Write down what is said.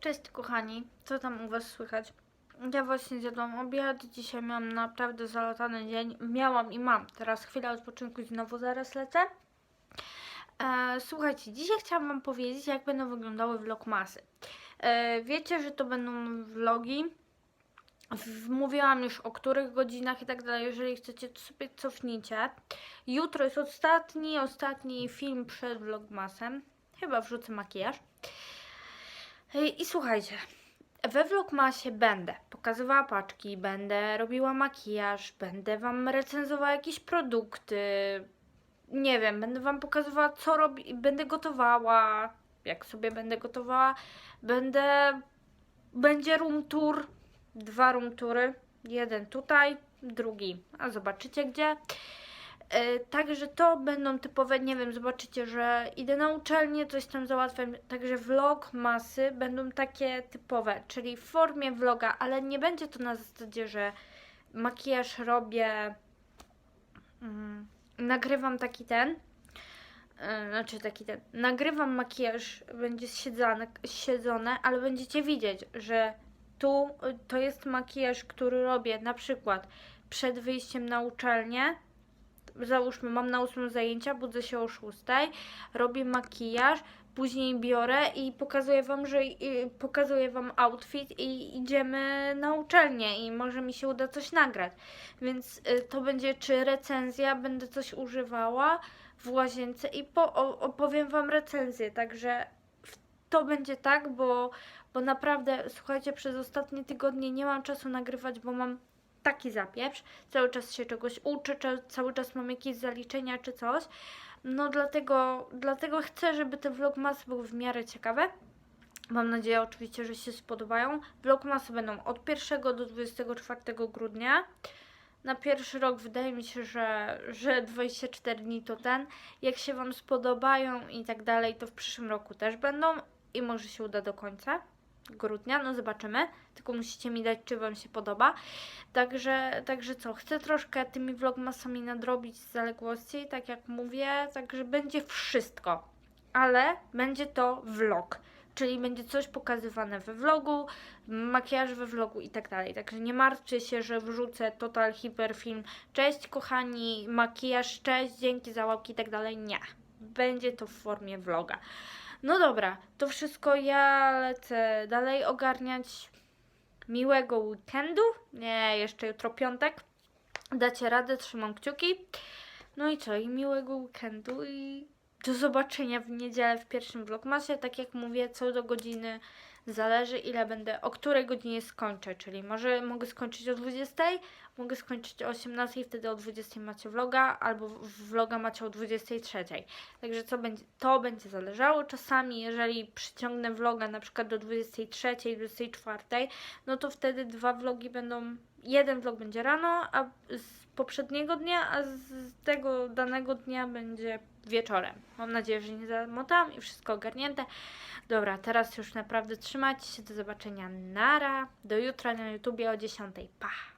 Cześć kochani, co tam u Was słychać? Ja właśnie zjadłam obiad, dzisiaj miałam naprawdę zalatany dzień. Miałam i mam, teraz chwila odpoczynku i znowu zaraz lecę. E, słuchajcie, dzisiaj chciałam Wam powiedzieć, jak będą wyglądały vlogmasy. E, wiecie, że to będą vlogi. Mówiłam już o których godzinach i tak dalej. Jeżeli chcecie, to sobie cofnijcie. Jutro jest ostatni, ostatni film przed vlogmasem. Chyba wrzucę makijaż. I, słuchajcie, we Vlogmasie będę. Pokazywała paczki, będę robiła makijaż, będę Wam recenzowała jakieś produkty, nie wiem, będę Wam pokazywała co robi, będę gotowała, jak sobie będę gotowała, będę, będzie room tour, dwa room tury, jeden tutaj, drugi, a zobaczycie gdzie. E, Także to będą typowe, nie wiem, zobaczycie, że idę na uczelnię, coś tam załatwiam. Także vlog masy będą takie typowe, czyli w formie vloga, ale nie będzie to na zasadzie, że makijaż robię, mm, nagrywam taki ten, e, znaczy taki ten, nagrywam makijaż, będzie siedzone, siedzone, ale będziecie widzieć, że tu y, to jest makijaż, który robię na przykład przed wyjściem na uczelnię, załóżmy, mam na 8 zajęcia, budzę się o 6, robię makijaż, później biorę i pokazuję wam, że pokazuję wam outfit i idziemy na uczelnię i może mi się uda coś nagrać. Więc y, to będzie czy recenzja, będę coś używała w łazience i po, opowiem wam recenzję, także to będzie tak, bo, bo naprawdę, słuchajcie, przez ostatnie tygodnie nie mam czasu nagrywać, bo mam taki zapieprz, cały czas się czegoś uczę, cze- cały czas mam jakieś zaliczenia czy coś. No dlatego, dlatego chcę, żeby te vlogmasy były w miarę ciekawe. Mam nadzieję oczywiście, że się spodobają. Vlogmasy będą od 1 do 24 grudnia. Na pierwszy rok wydaje mi się, że, że 24 dni to ten. Jak się Wam spodobają i tak dalej, to w przyszłym roku też będą i może się uda do końca grudnia, no zobaczymy. Tylko musicie mi dać, czy Wam się podoba. Także, także co, chcę troszkę tymi vlogmasami nadrobić zaległości, tak jak mówię, także będzie wszystko, ale będzie to vlog, czyli będzie coś pokazywane we vlogu, makijaż we vlogu i tak dalej. Także nie martwcie się, że wrzucę total hiperfilm. Cześć kochani, makijaż, cześć, dzięki za łapki i tak dalej. Nie, będzie to w formie vloga. No dobra, to wszystko ja lecę dalej ogarniać miłego weekendu. Nie, jeszcze jutro piątek. Dacie radę, trzymam kciuki. No i co? I miłego weekendu i do zobaczenia w niedzielę w pierwszym vlogmasie. Tak jak mówię, co do godziny zależy ile będę, o której godzinie skończę, czyli może mogę skończyć o 20, mogę skończyć o 18, wtedy o 20 macie vloga, albo vloga macie o 23. Także co będzie, to będzie zależało. Czasami, jeżeli przyciągnę vloga na przykład do 23, 24, no to wtedy dwa vlogi będą, jeden vlog będzie rano, a z poprzedniego dnia, a z tego danego dnia będzie wieczorem. Mam nadzieję, że nie zamotam i wszystko ogarnięte. Dobra, teraz już naprawdę trzymajcie się, do zobaczenia, nara, do jutra na YouTubie o 10. Pa!